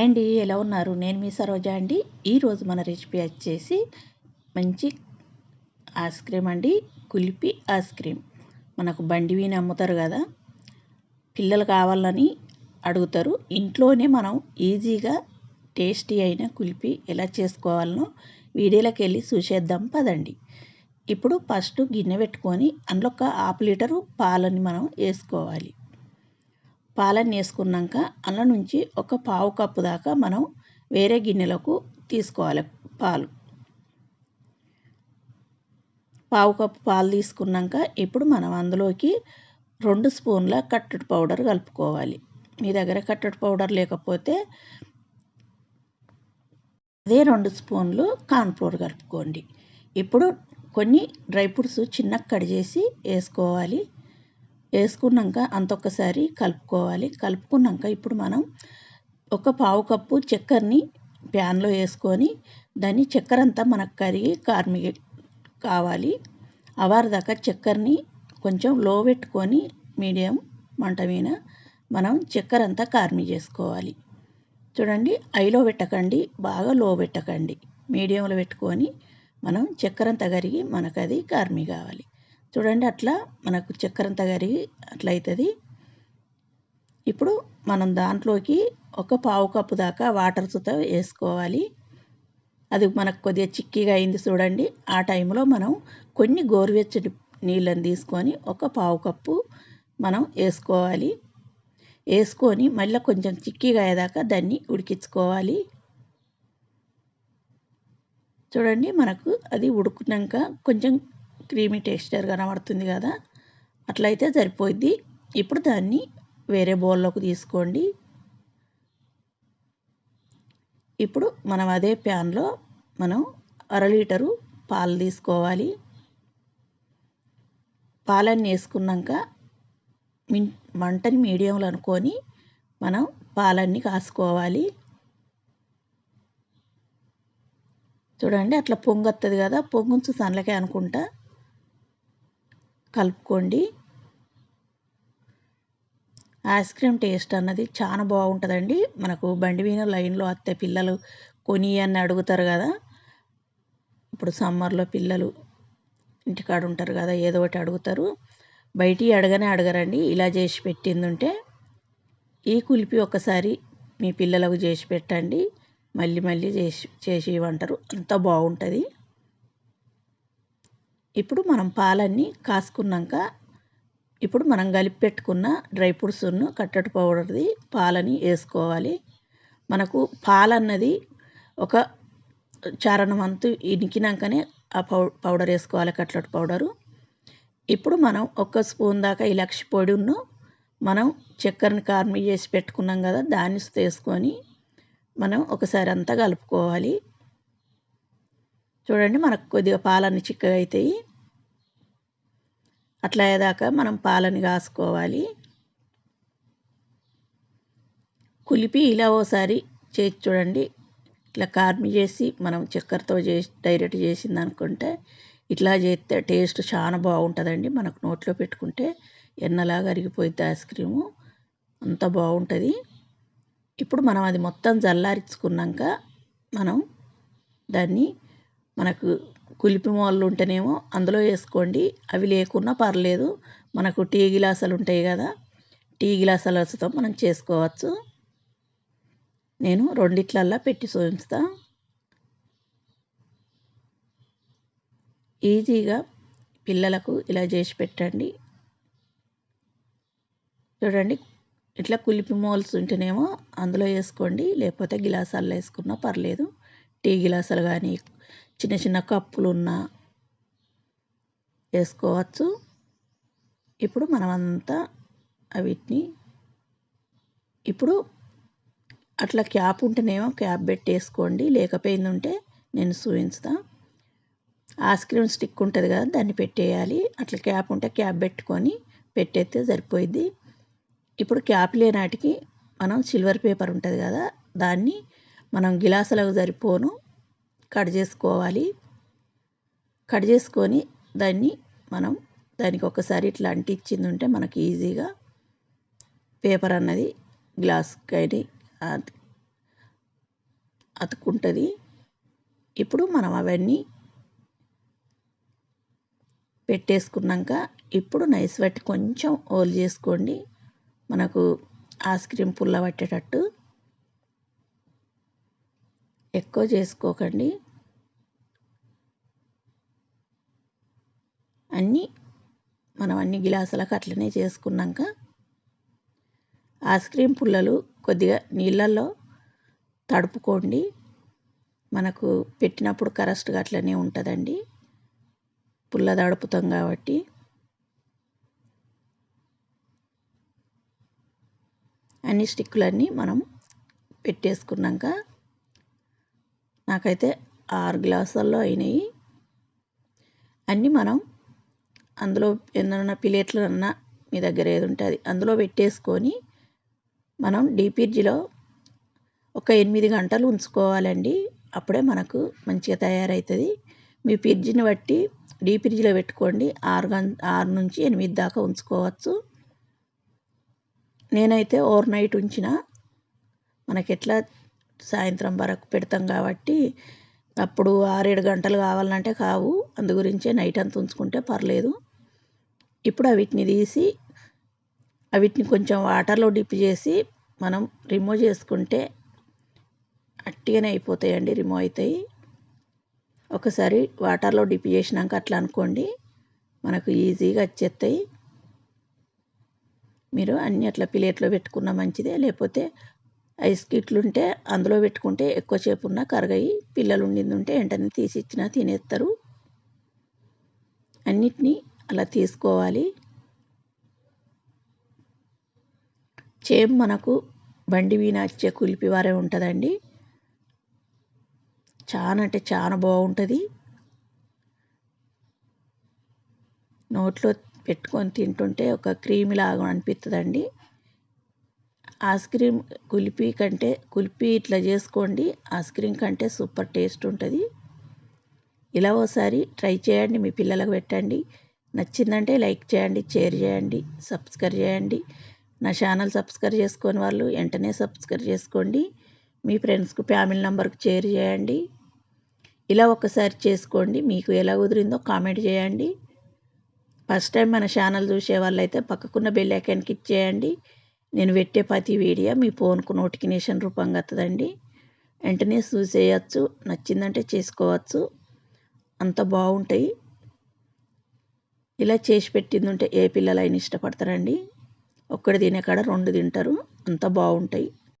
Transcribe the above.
Hi అండి ఎలా ఉన్నారు? నేను మీ సరోజా అండి. ఈరోజు మన రెసిపీ వచ్చేసి మంచి ఐస్ క్రీమ్ అండి. Kulfi ice cream. మనకు బండి వీని అమ్ముతారు కదా పిల్లలు కావాలని అడుగుతారు. ఇంట్లోనే మనం ఈజీగా టేస్టీ అయిన కులిపి ఎలా చేసుకోవాలనో వీడియోలోకి వెళ్ళి చూసేద్దాం పదండి. ఇప్పుడు ఫస్ట్ గిన్నె పెట్టుకొని అందులో ఒక హాఫ్ లీటరు పాలని మనం వేసుకోవాలి. పాలన్నీ వేసుకున్నాక అందులో నుంచి ఒక పావు కప్పు దాకా మనం వేరే గిన్నెలకు తీసుకోవాలి పాలు. పావు కప్పు పాలు తీసుకున్నాక ఇప్పుడు మనం అందులోకి రెండు స్పూన్ల కట్టెడు పౌడర్ కలుపుకోవాలి. మీ దగ్గర కట్టెడు పౌడర్ లేకపోతే అదే రెండు స్పూన్లు కార్న్ఫ్లోర్ కలుపుకోండి. ఇప్పుడు కొన్ని డ్రై ఫ్రూట్స్ చిన్నగా కట్ చేసి వేసుకోవాలి. వేసుకున్నాక అంతొక్కసారి కలుపుకోవాలి. కలుపుకున్నాక ఇప్పుడు మనం ఒక పావు కప్పు చక్కెరని ప్యాన్లో వేసుకొని దాన్ని చక్కెర అంతా మనకు కరిగి కార్మి కావాలి. అవారి దాకా చక్కెరని కొంచెం లో పెట్టుకొని మీడియం మంట మీద మనం చక్కెర అంతా కార్మి చేసుకోవాలి. చూడండి ఐలో పెట్టకండి బాగా లో పెట్టకండి. మీడియంలో పెట్టుకొని మనం చక్కెర అంతా కరిగి మనకు అది కార్మి కావాలి. చూడండి అట్లా మనకు చక్కెర కరిగి అట్లా అవుతుంది ఇప్పుడు మనం దాంట్లోకి ఒక పావు కప్పు దాకా వాటర్ సుత వేసుకోవాలి. అది మనకు కొద్దిగా చిక్కిగా అయింది చూడండి. ఆ టైంలో మనం కొన్ని గోరువెచ్చటి నీళ్ళని తీసుకొని ఒక పావు కప్పు మనం వేసుకోవాలి. వేసుకొని మళ్ళీ కొంచెం చిక్కిగా అయ్యేదాకా దాన్ని ఉడికించుకోవాలి. చూడండి మనకు అది ఉడుకున్నాక కొంచెం క్రీమీ టెక్స్చర్ కనబడుతుంది కదా అట్లయితే సరిపోయిద్ది. ఇప్పుడు దాన్ని వేరే బౌల్లోకి తీసుకోండి. ఇప్పుడు మనం అదే ప్యాన్లో మనం అర లీటరు పాలు తీసుకోవాలి. పాలన్నీ వేసుకున్నాక మిన్ మంటని మీడియంలో అనుకొని మనం పాలన్నీ కాసుకోవాలి. చూడండి అట్లా పొంగొస్తుంది కదా పొంగుంచు సన్లకే అనుకుంటా. కలుపుకోండి. ఐస్ క్రీమ్ టేస్ట్ అన్నది చాలా బాగుంటుందండి. మనకు బండి మీద లైన్లో వస్తే పిల్లలు కొని అని అడుగుతారు కదా. ఇప్పుడు సమ్మర్లో పిల్లలు ఇంటికాడ ఉంటారు కదా ఏదో ఒకటి అడుగుతారు. బయటి అడగనే అడగరండి. ఇలా చేసి పెట్టింది ఉంటే ఈ కులిపి ఒకసారి మీ పిల్లలకు చేసి పెట్టండి. మళ్ళీ మళ్ళీ చేసి చేసి ఇవ్వంటారు. అంత బాగుంటుంది. ఇప్పుడు మనం పాలన్నీ కాసుకున్నాక ఇప్పుడు మనం కలిపి పెట్టుకున్న డ్రై ఫ్రూట్స్ను కట్టడి పౌడర్ది పాలని వేసుకోవాలి. మనకు పాలన్నది ఒక చారణం ఇనికినాకనే ఆ పౌ పౌడర్ వేసుకోవాలి కట్లెట్ పౌడరు. ఇప్పుడు మనం ఒక్క స్పూన్ దాకా ఇలాక్షి పొడిను మనం చక్కెరని కార్మి చేసి పెట్టుకున్నాం కదా దాన్ని వేసుకొని మనం ఒకసారి అంతా కలుపుకోవాలి. చూడండి మనకు కొద్దిగా పాలన్నీ చిక్కగా అవుతాయి అట్లా అయ్యేదాకా మనం పాలని కాసుకోవాలి. కులిపి ఇలా ఓసారి చేసి చూడండి. ఇట్లా కార్మి చేసి మనం చక్కెరతో చేసి డైరెక్ట్ చేసింది అనుకుంటే ఇట్లా చేస్తే టేస్ట్ చాలా బాగుంటుందండి. మనకు నోట్లో పెట్టుకుంటే ఎన్నలాగా అరిగిపోయింది ఐస్ క్రీము. అంత బాగుంటుంది. ఇప్పుడు మనం అది మొత్తం జల్లారించుకున్నాక మనం దాన్ని మనకు కులిపి మొళ్ళు ఉంటేనేమో అందులో వేసుకోండి. అవి లేకున్నా పర్లేదు. మనకు టీ గ్లాసులు ఉంటాయి కదా టీ గిలాసాలతో మనం చేసుకోవచ్చు. నేను రెండిట్లల్లా పెట్టి చూపిస్తా. ఈజీగా పిల్లలకు ఇలా చేసి పెట్టండి. చూడండి ఇట్లా కులిపి మోల్స్ ఉంటేనేమో అందులో వేసుకోండి. లేకపోతే గిలాసాల్లో వేసుకున్నా పర్లేదు. టీ గిలాసాలు కానీ చిన్న చిన్న కప్పులు ఉన్న వేసుకోవచ్చు. ఇప్పుడు మనమంతా వీటిని ఇప్పుడు అట్లా క్యాప్ ఉంటేనేమో క్యాప్ పెట్టేసుకోండి. లేకపోయిందంటే నేను చూపించుతా ఐస్ క్రీమ్ స్టిక్ ఉంటుంది కదా దాన్ని పెట్టేయాలి. అట్లా క్యాప్ ఉంటే క్యాప్ పెట్టుకొని పెట్టేస్తే సరిపోయిద్ది. ఇప్పుడు క్యాప్ లేనాటికి మనం సిల్వర్ పేపర్ ఉంటుంది కదా దాన్ని మనం గిలాసులకు సరిపోను. కట్ చేసుకోవాలి. కట్ చేసుకొని దాన్ని మనం దానికి ఒకసారి ఇట్లా అంటించింది ఉంటే మనకి ఈజీగా పేపర్ అన్నది గ్లాస్ కానీ అతుక్కుంటుంది. ఇప్పుడు మనం అవన్నీ పెట్టేసుకున్నాక ఇప్పుడు నైస్ పట్టి కొంచెం ఓల్ చేసుకోండి. మనకు ఐస్ క్రీమ్ పుల్ల పట్టేటట్టు ఎక్కువ చేసుకోకండి. అన్నీ మనం అన్ని గిలాసులకు అట్లనే చేసుకున్నాక ఐస్ క్రీమ్ పుల్లలు కొద్దిగా నీళ్ళల్లో తడుపుకోండి. మనకు పెట్టినప్పుడు కరెక్ట్గా అట్లనే ఉంటుందండి. పుల్ల తడుపుతాం కాబట్టి. అన్ని స్టిక్కులన్నీ మనం పెట్టేసుకున్నాక నాకైతే ఆరు గ్లాసుల్లో అయినాయి. అన్నీ మనం అందులో ఏదన్నా ప్లేట్లు అన్నా మీ దగ్గర ఏది ఉంటే అది అందులో పెట్టేసుకొని మనం డీప్ ఒక ఎనిమిది గంటలు ఉంచుకోవాలండి. అప్పుడే మనకు మంచిగా తయారవుతుంది. మీ ఫ్రిడ్జ్ని బట్టి డీప్ పెట్టుకోండి. ఆరు గం ఆరు నుంచి ఎనిమిది దాకా ఉంచుకోవచ్చు. నేనైతే ఓవర్ నైట్ ఉంచిన. మనకి ఎట్లా సాయంత్రం వరకు పెడతాం కాబట్టి అప్పుడు ఆరేడు గంటలు కావాలంటే కావు. అందు గురించే నైట్ అంతా ఉంచుకుంటే పర్లేదు. ఇప్పుడు వీటిని తీసి వీటిని కొంచెం వాటర్లో డిప్ చేసి మనం రిమూవ్ చేసుకుంటే అట్టిగానే అయిపోతాయండి రిమూవ్ అవుతాయి. ఒకసారి వాటర్లో డిప్ చేసినాక అట్లా అనుకోండి మనకు ఈజీగా వచ్చేస్తాయి. మీరు అన్ని అట్లా ప్లేట్లో పెట్టుకున్న మంచిదే లేకపోతే ఐస్ కిట్లు ఉంటే అందులో పెట్టుకుంటే ఎక్కువసేపు ఉన్న కరగయి పిల్లలు ఉండింది ఉంటే వెంటనే తీసి ఇచ్చినా తినేస్తారు అన్నిటినీ అలా తీసుకోవాలి. చేం మనకు బండి వీణ వచ్చే కులిపివారే ఉంటుందండి. చాలా అంటే చాలా బాగుంటుంది నోట్లో పెట్టుకొని తింటుంటే ఒక క్రీమ్ లాగా అనిపిస్తుందండి ఐస్ క్రీమ్ కుల్ఫీ కంటే కుల్ఫీ ఇట్లా చేసుకోండి. ఐస్ క్రీమ్ కంటే సూపర్ టేస్ట్ ఉంటుంది. ఇలా ఓసారి ట్రై చేయండి మీ పిల్లలకు పెట్టండి. నచ్చిందంటే లైక్ చేయండి షేర్ చేయండి సబ్స్క్రైబ్ చేయండి. నా ఛానల్ సబ్స్క్రైబ్ చేసుకొని వాళ్ళు వెంటనే సబ్స్క్రైబ్ చేసుకోండి. మీ ఫ్రెండ్స్కు ఫ్యామిలీ నెంబర్కి షేర్ చేయండి. ఇలా ఒకసారి చేసుకోండి. మీకు ఎలా కుదిరిందో కామెంట్ చేయండి. ఫస్ట్ టైం మన ఛానల్ చూసే వాళ్ళైతే పక్కకున్న బెల్ ఐకాన్కి ఇచ్చేయండి నేను పెట్టే ప్రతి వీడియో మీ ఫోన్కు నోటిఫికేషన్ రూపంగా వస్తుందండి వెంటనే చూసేయచ్చు నచ్చిందంటే చేసుకోవచ్చు. అంత బాగుంటాయి. ఇలా చేసి పెట్టింది ఉంటే ఏ పిల్లలైనా ఇష్టపడతారండి. ఒక్కడు తినే కాడ రెండు తింటారు. అంత బాగుంటాయి.